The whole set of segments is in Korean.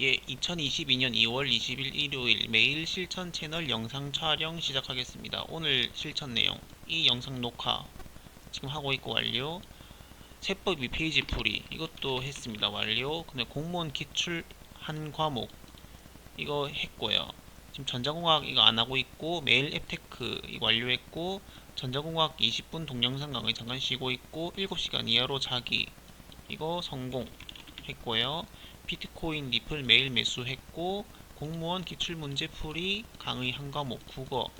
예, 2022년 2월 20일 일요일 매일 실천 채널 영상 촬영 시작하겠습니다. 오늘 실천 내용, 이 영상 녹화 지금 하고 있고 완료. 세법이 페이지 풀이 이것도 했습니다. 완료. 그다음에 공무원 기출 한 과목 이거 했고요. 지금 전자공학 이거 안 하고 있고 메일 앱테크 완료했고 전자공학 20분 동영상 강의 잠깐 쉬고 있고 7시간 이하로 자기 이거 성공 했고요. 비트코인 리플 매일 매수했고 공무원 기출문제 풀이 강의 한 과목 국어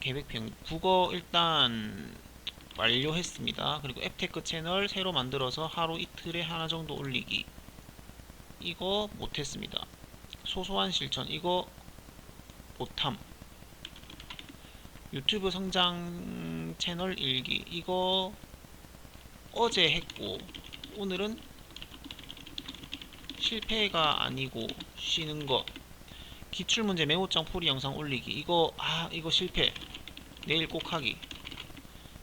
계획평 국어 일단 완료했습니다. 그리고 앱테크 채널 새로 만들어서 하루 이틀에 하나 정도 올리기 이거 못했습니다. 소소한 실천 이거 못함 유튜브 성장 채널 일기 이거 어제 했고 오늘은 실패가 아니고 쉬는 거 기출문제 메모장 풀이 영상 올리기. 이거 아 이거 실패. 내일 꼭 하기.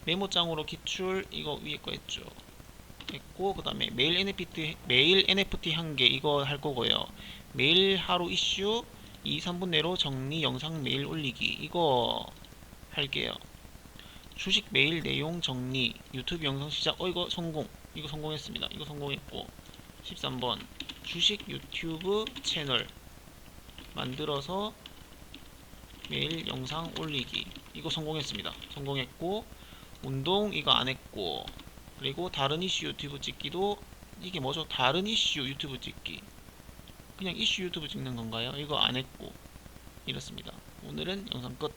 메모장으로 기출 이거 위에 거 했죠. 했고 그 다음에 메일 NFT 메일 NFT 한 개. 이거 할 거고요. 매일 하루 이슈 2, 3분 내로 정리 영상 메일 올리기. 이거 할게요. 주식 메일 내용 정리. 유튜브 영상 시작. 어 이거 성공. 이거 성공했습니다. 이거 성공했고. 13번 주식 유튜브 채널 만들어서 매일 영상 올리기. 이거 성공했습니다. 성공했고 운동 이거 안 했고 그리고 다른 이슈 유튜브 찍기도 이게 뭐죠? 다른 이슈 유튜브 찍기. 그냥 이슈 유튜브 찍는 건가요? 이거 안 했고. 이렇습니다. 오늘은 영상 끝